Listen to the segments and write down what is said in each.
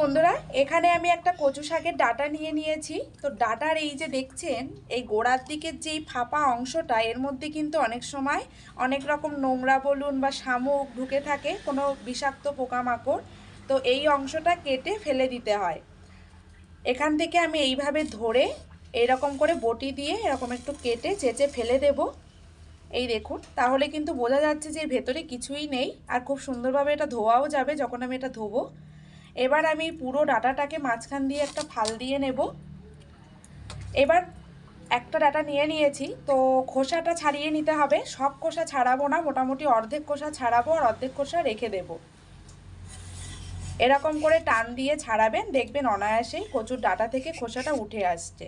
বন্ধুরা, এখানে আমি একটা কচু শাকের ডাটা নিয়ে নিয়েছি। তো ডাটার এই যে দেখছেন, এই গোড়ার দিকের যেই ফাঁপা অংশটা, এর মধ্যে কিন্তু অনেক সময় অনেক রকম নোংরা বলুন বা শামুক ঢুকে থাকে, কোনো বিষাক্ত পোকামাকড়। তো এই অংশটা কেটে ফেলে দিতে হয়। এখান থেকে আমি এইভাবে ধরে এরকম করে বটি দিয়ে এরকম একটু কেটে চেঁচে ফেলে দেব। এই দেখুন, তাহলে কিন্তু বোঝা যাচ্ছে যে ভেতরে কিছুই নেই, আর খুব সুন্দরভাবে এটা ধোয়াও যাবে যখন আমি এটা ধোবো। এবার আমি পুরো ডাটাটাকে মাঝখান দিয়ে একটা ফাল দিয়ে নেব। এবার একটা ডাটা নিয়ে নিয়েছি, তো খোসাটা ছাড়িয়ে নিতে হবে। সব খোসা ছাড়াবো না, মোটামুটি অর্ধেক খোসা ছাড়াবো আর অর্ধেক খোসা রেখে দেব। এরকম করে টান দিয়ে ছাড়াবেন, দেখবেন অনায়াসেই কচুর ডাটা থেকে খোসাটা উঠে আসছে।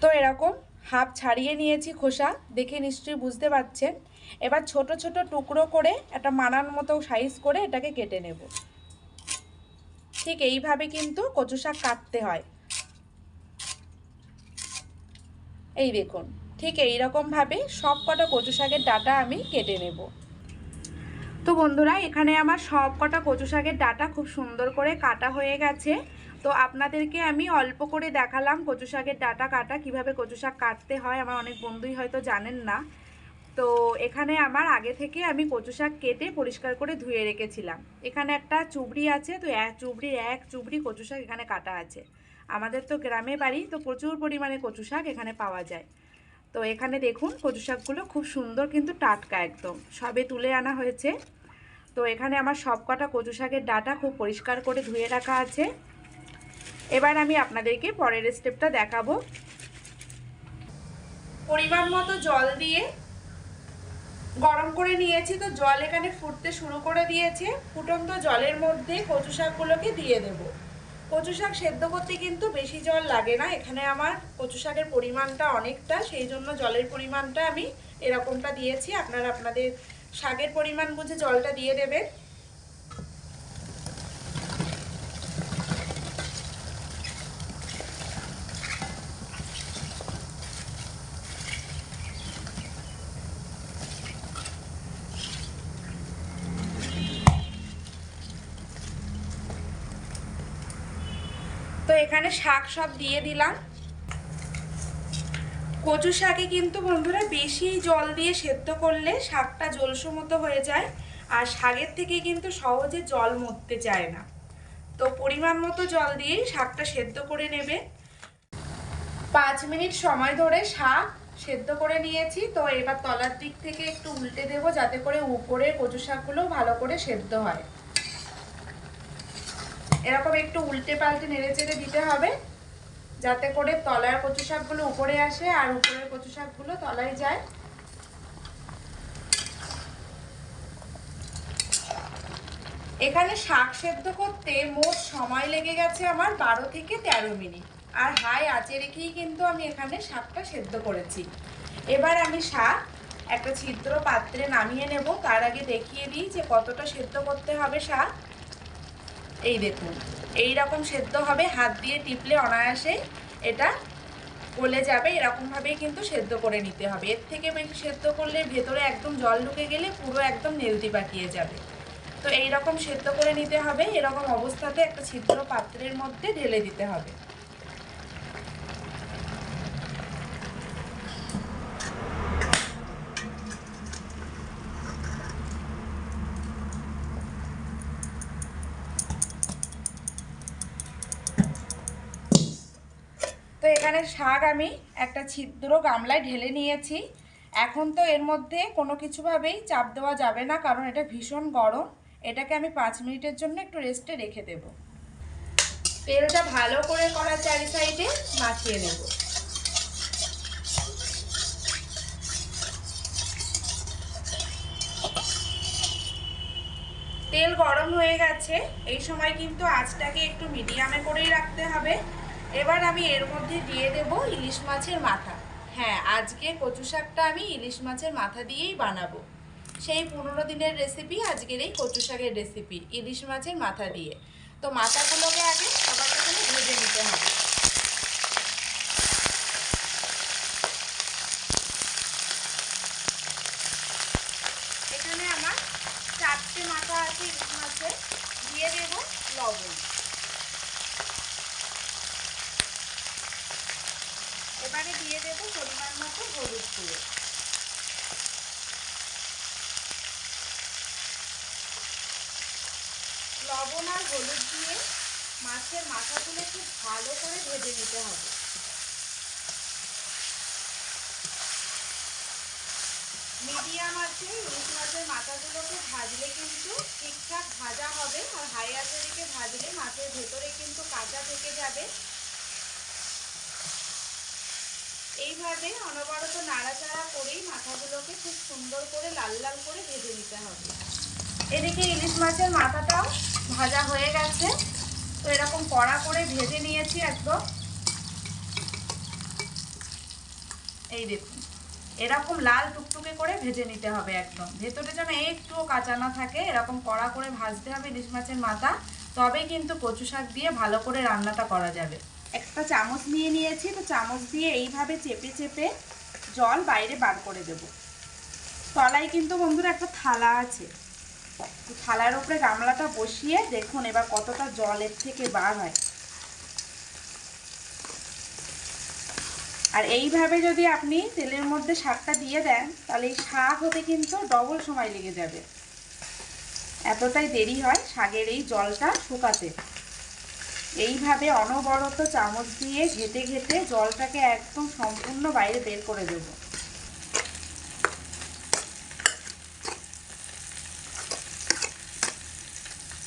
তো এরকম হাফ ছাড়িয়ে নিয়েছি খোসা, দেখে নিশ্চয়ই বুঝতে পারছেন। এবার ছোট ছোট টুকরো করে একটা মানার মতো সাইজ করে এটাকে কেটে নেব। ঠিক এইভাবে কিন্তু কচু শাক কাটতে হয়। এই দেখুন, ঠিক এই ভাবে সব কটা কচু শাকের ডাটা আমি কেটে নেব। তো বন্ধুরা, এখানে আমার সব কটা কচু শাকের ডাটা খুব সুন্দর করে কাটা হয়ে গেছে। তো আপনাদেরকে আমি অল্প করে দেখালাম কচু শাকের ডাটা কাটা, কীভাবে কচু শাক কাটতে হয়। আমার অনেক বন্ধুই হয়তো জানেন না। তো এখানে আমার আগে থেকে আমি কচু শাক কেটে পরিষ্কার করে ধুয়ে রেখেছিলাম। এখানে একটা চুবড়ি আছে, তো এক চুবড়ির এক চুবড়ি কচু শাক এখানে কাটা আছে। আমাদের তো গ্রামে বাড়ি, তো প্রচুর পরিমাণে কচু শাক এখানে পাওয়া যায়। তো এখানে দেখুন, কচু শাকগুলো খুব সুন্দর কিন্তু টাটকা একদম। সবে তুলে আনা হয়েছে। তো এখানে আমার সব কটা কচু শাকের ডাটা খুব পরিষ্কার করে ধুয়ে রাখা আছে। এবার আমি আপনাদেরকে পরের স্টেপটা দেখাবো। পরিমাণ মতো জল দিয়ে গরম করে নিয়েছি, তো জল এখানে ফুটতে শুরু করে দিয়েছে। ফুটন্ত জলের মধ্যে কচু শাকগুলোকে দিয়ে দেব। কচু শাক সেদ্ধ করতে কিন্তু বেশি জল লাগে না। এখানে আমার কচু শাকের পরিমাণটা অনেকটা, সেই জন্য জলের পরিমাণটা আমি এরকমটা দিয়েছি। আপনারা আপনাদের শাকের পরিমাণ বুঝে জলটা দিয়ে দেবেন। এখানে শাক সব দিয়ে দিলাম। কচু শাকে কিন্তু বন্ধুরা বেশি জল দিয়ে সেদ্ধ করলে শাকটা জলসো মতো হয়ে যায়, আর শাকের থেকে কিন্তু সহজে জল মরতে চায় না। তো পরিমাণ মতো জল দিয়ে শাকটা সেদ্ধ করে নেবে। পাঁচ মিনিট সময় ধরে শাক সেদ্ধ করে নিয়েছি। তো এবার তলার দিক থেকে একটু উল্টে দেবো, যাতে করে উপরে কচু শাকগুলো ভালো করে সেদ্ধ হয়। এরকম একটু উল্টে পাল্টে নেড়ে চেড়ে দিতে হবে, যাতে করে তলার কচু শাকগুলো উপরে আসে আর উপরের কচু শাকগুলো তলায় যায়। এখানে শাক সেদ্ধ করতে মোট সময় লেগে গেছে আমার বারো থেকে তেরো মিনিট। আর হাই আঁচে রেখেই কিন্তু আমি এখানে শাকটা সেদ্ধ করেছি। এবার আমি শাক একটা ছিদ্র পাত্রে নামিয়ে নেব। তার আগে দেখিয়ে দিই যে কতটা সেদ্ধ করতে হবে শাক। এই দেখুন এই রকম সেদ্ধ হবে, হাত দিয়ে টিপলে অনায়াসে এটা গলে যাবে, এরকমভাবেই কিন্তু সেদ্ধ করে নিতে হবে। এর থেকে বেশি সেদ্ধ করলে ভেতরে একদম জল ঢুকে গেলে পুরো একদম নেলতি পাকিয়ে যাবে। তো এই রকম সেদ্ধ করে নিতে হবে, এরকম অবস্থাতে একটা ছিদ্র পাত্রের মধ্যে ঢেলে দিতে হবে। এখানে শাক আমি একটা ছিদ্র গামলায় ঢেলে নিয়েছি। এখন তো এর মধ্যে কোনো কিছুভাবেই চাপ দেওয়া যাবে না, কারণ এটা ভীষণ গরম। এটাকে আমি পাঁচ মিনিটের জন্য একটু রেস্টে রেখে দেব। তেলটা ভালো করে করার চারি সাইডে মাখিয়ে নেব। তেল গরম হয়ে গেছে। এই সময় কিন্তু আঁচটাকে একটু মিডিয়ামে করেই রাখতে হবে। এবার আমি এর মধ্যে দিয়ে দেব ইলিশ মাছের মাথা। হ্যাঁ আজকে কচু শাকটা আমি ইলিশ মাছের মাথা দিয়েই বানাবো। সেই পনেরো দিনের রেসিপি আজকের এই কচু শাকের রেসিপি ইলিশ মাছের মাথা দিয়ে। তো মাথাগুলোকে আগে সবার প্রথমে ভেজে নিতে হবে এখানে আমার চারটে মাথা আছে ইলিশ মাছের দিয়ে দেব লবণ এবারে দিয়ে দেবো পরিমাণ মতো হলুদ গুঁড়ো। লবণ আর হলুদ দিয়ে মাছের মাথাগুলো খুব ভালো করে ভেজে নিতে হবে। মিডিয়াম আছে ইলিশ মাছের মাথাগুলোকে ভাজলে কিন্তু ঠিকঠাক ভাজা হবে, আর হাই আঁচে দিকে ভাজলে মাছের ভেতরে কিন্তু কাঁচা থেকে যাবে। এইভাবে অনবরত নাড়াচাড়া করেই মাথাগুলোকে খুব সুন্দর করে লাল লাল করে ভেজে নিতে হবে। এদিকে ইলিশ মাছের মাথাটাও ভাজা হয়ে গেছে। তো এরকম কড়া করে ভেজে নিয়েছি একদম। এই দেখুন, এরকম লাল টুকটুকে করে ভেজে নিতে হবে একদম। ভেতরে যেন একটুও কাঁচা না থাকে, এরকম কড়া করে ভাজতে হবে ইলিশ মাছের মাথা। তবে কিন্তু কচু শাক দিয়ে ভালো করে রান্নাটা করা যাবে। একটা চামচ নিয়ে নিয়েছি, তো চামচ দিয়ে এইভাবে চেপে চেপে জল বাইরে বার করে দেব। তলায় কিন্তু বন্ধুরা একটা থালা আছে। থালার উপরে গামলাটা বসিয়ে দেখুন এবার কতটা জল এর থেকে বার হয়। আর এইভাবে যদি আপনি তেলের মধ্যে শাকটা দিয়ে দেন, তাহলে এই শাক হতে কিন্তু ডবল সময় লেগে যাবে। এতটাই দেরি হয় শাকের এই জলটা শুকাতে। এইভাবে অনবরত চামচ দিয়ে ঘেটে ঘেটে জলটাকে একদম সম্পূর্ণ বাইরে বের করে দেব।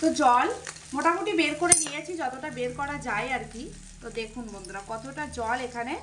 তো জল মোটামুটি বের করে নিয়েছি, যতটা বের করা যায় আর কি। তো দেখুন বন্ধুরা, কতটা জল এখানে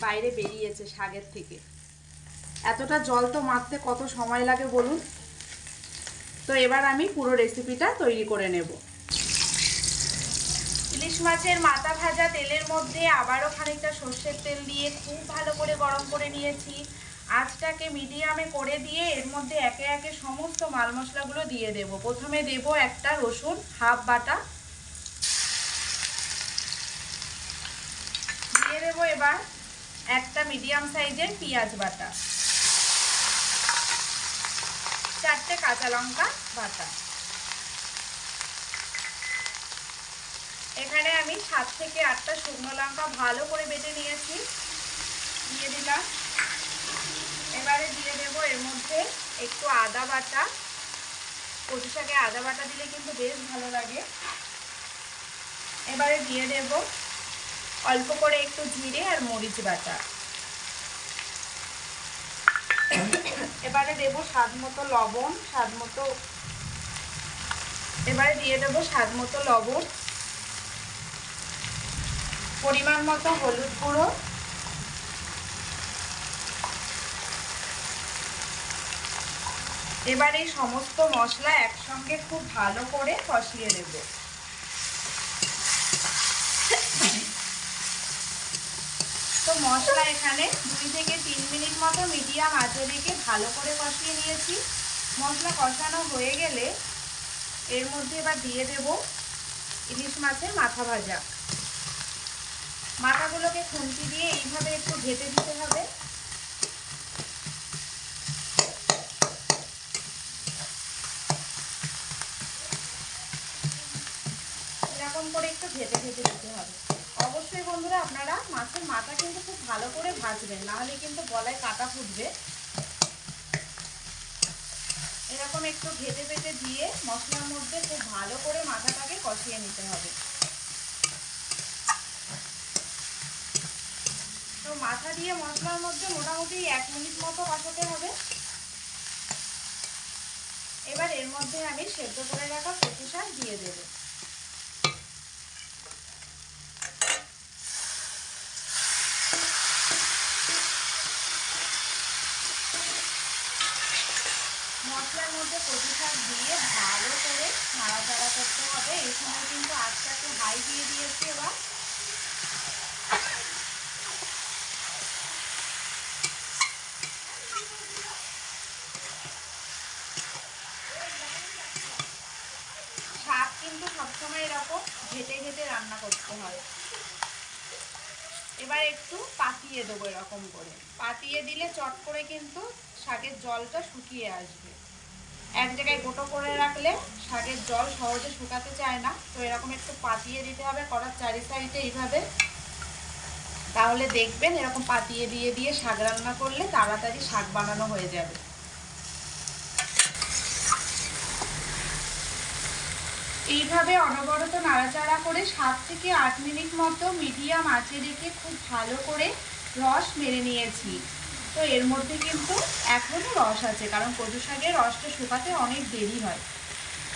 বাইরে বেরিয়েছে শাগের থেকে। এতটা জল তো মারতে কত সময় লাগে বলুন? তো এবার আমি পুরো রেসিপিটা তৈরি করে নেব। ইলিশ মাছের মাথা ভাজা তেলের মধ্যে আবারও খানিকটা সর্ষের তেল দিয়ে খুব ভালো করে গরম করে নিয়েছি। আঁচটাকে মিডিয়ামে করে দিয়ে এর মধ্যে একে একে সমস্ত মাল মশলাগুলো দিয়ে দেব। প্রথমে দেব একটা রসুন, হাফ বাটা। দিয়ে দেবো এবার একটা মিডিয়াম সাইজের পেঁয়াজ বাটা। চারটে কাঁচা লঙ্কা বাটা। এখানে আমি সাত থেকে আটটা শুকনো লঙ্কা ভালো করে বেটে নিয়েছি। দিয়ে দিলাম। এবারে দিয়ে দেবো এর মধ্যে একটু আদা বাটা। কচু শাকে আদা বাটা দিলে কিন্তু বেশ ভালো লাগে। এবারে দিয়ে দেব অল্প করে একটু জিরে আর মরিচ বাটা। এবারে দেব স্বাদ মতো লবণ, স্বাদ মতো এবারে দিয়ে দেবো স্বাদ মতো লবণ। পরিমাণ মতো হলুদ গুঁড়ো। এবার এই সমস্ত মশলা একসঙ্গে খুব ভালো করে কষিয়ে নেব। তো মশলা এখানে দুই থেকে তিন মিনিট মতো মিডিয়াম আঁচে রেখে ভালো করে কষিয়ে নিয়েছি। মশলা কষানো হয়ে গেলে এর মধ্যে এবার দিয়ে দেব ইলিশ মাছের মাথা ভাজা। মাথাগুলোকে খুন্তি দিয়ে এইভাবে একটু ঘেটে দিতে হবে। এরকম করে একটু ঘেটে ঘেটে দিতে হবে। অবশ্যই বন্ধুরা আপনারা মাছের মাথা কিন্তু খুব ভালো করে ভাজবেন, নাহলে কিন্তু গলায় কাটা ফুটবে। এরকম একটু ঘেটে বেটে দিয়ে মশলার মধ্যে খুব ভালো করে মাথাটাকে কষিয়ে নিতে হবে। তো মাথা দিয়ে মশলার মধ্যে মোটামুটি এক মিনিট মতো কষাতে হবে। এবার এর মধ্যে আমি সেদ্ধ করে রাখা কচু শাক দিয়ে দেবো মশলার মধ্যে কচু শাক দিয়ে ভালো করে নাড়াচাড়া করতে হবে এই সময় কিন্তু আজটাকে হাই দিয়ে দিয়েছি এবার শাক কিন্তু সবসময় এরকম ঘেটে ঘেটে রান্না করতে হয়। এবার একটু পাতিয়ে দেবো এরকম করে। পাতিয়ে দিলে চট করে কিন্তু শাকের জলটা শুকিয়ে আসবে। এক জায়গায় গোটো করে রাখলে শাকের জল সহজে শুকাতে চায় না। তো এরকম একটু পাতিয়ে দিতে হবে করার চারি সাইডে এইভাবে। তাহলে দেখবেন এরকম পাতিয়ে দিয়ে দিয়ে শাক রান্না করলে তাড়াতাড়ি শাক বানানো হয়ে যাবে। এইভাবে অনবরত নাড়াচাড়া করে সাত থেকে আট মিনিট মতো মিডিয়াম আঁচে রেখে খুব ভালো করে রস মেরে নিয়েছি। তো এর মধ্যে কিন্তু এখনও রস আছে, কারণ কচু শাকের রসটা শুকাতে অনেক দেরি হয়।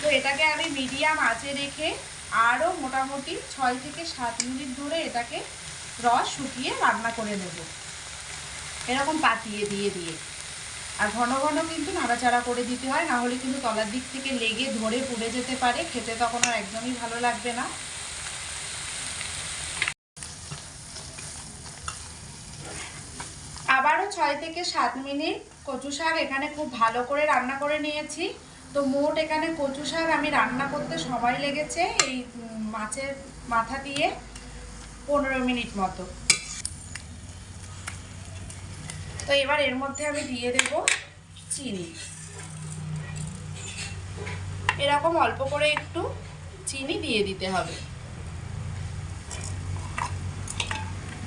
তো এটাকে আমি মিডিয়াম আঁচে রেখে আরও মোটামুটি ছয় থেকে সাত মিনিট ধরে এটাকে রস শুকিয়ে রান্না করে নেব। এরকম পাতিয়ে দিয়ে দিয়ে। আর ঘন ঘন কিন্তু নাড়াচাড়া করে দিতে হয়, না হলে কিন্তু তলার দিক থেকে লেগে ধরে পুড়ে যেতে পারে, খেতে তখন আর একদমই ভালো লাগবে না। আবারও ছয় থেকে সাত মিনিট কচু শাক এখানে খুব ভালো করে রান্না করে নিয়েছি। তো মোট এখানে কচু শাক আমি রান্না করতে সময় লেগেছে এই মাছের মাথা দিয়ে পনেরো মিনিট মতো। তো এবার এর মধ্যে আমি দিয়ে দেব চিনি। এরকম অল্প করে একটু চিনি দিয়ে দিতে হবে।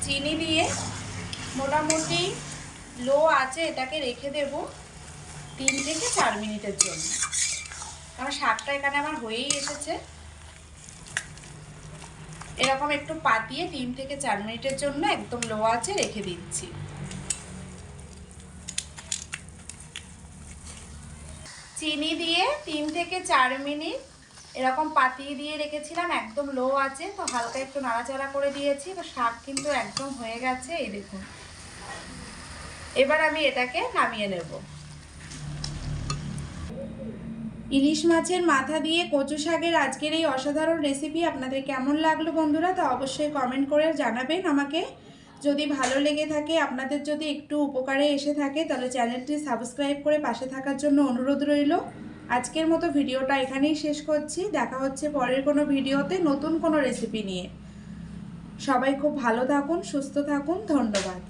চিনি দিয়ে মোটামুটি লো আছে এটাকে রেখে দেব তিন থেকে চার মিনিটের জন্য। কারণ শাকটা এখানে আমার হয়েই এসেছে। এরকম একটু পাতিয়ে তিন থেকে চার মিনিটের জন্য একদম লো আছে রেখে দিচ্ছি। চিনি দিয়ে তিন থেকে চার মিনিট এরকম পাতিয়ে দিয়ে রেখেছিলাম, একদম লো আছে, তো হালকা একটু নাড়াচাড়া করে দিয়েছি, তো শাক কিন্তু একদম হয়ে গেছে, এই দেখুন। এবার আমি এটাকে নামিয়ে নেব। ইলিশ মাছের মাথা দিয়ে কচু শাকের আজকের এই অসাধারণ রেসিপি আপনাদের কেমন লাগল বন্ধুরা, তো অবশ্যই কমেন্ট করে জানাবেন আমাকে। যদি ভালো লেগে থাকে, আপনাদের যদি একটু উপকারে এসে থাকে, তাহলে চ্যানেলটি সাবস্ক্রাইব করে পাশে থাকার জন্য অনুরোধ রইল। আজকের মতো ভিডিওটা এখানেই শেষ করছি। দেখা হচ্ছে পরের কোনো ভিডিওতে নতুন কোনো রেসিপি নিয়ে। সবাই খুব ভালো থাকুন, সুস্থ থাকুন। ধন্যবাদ।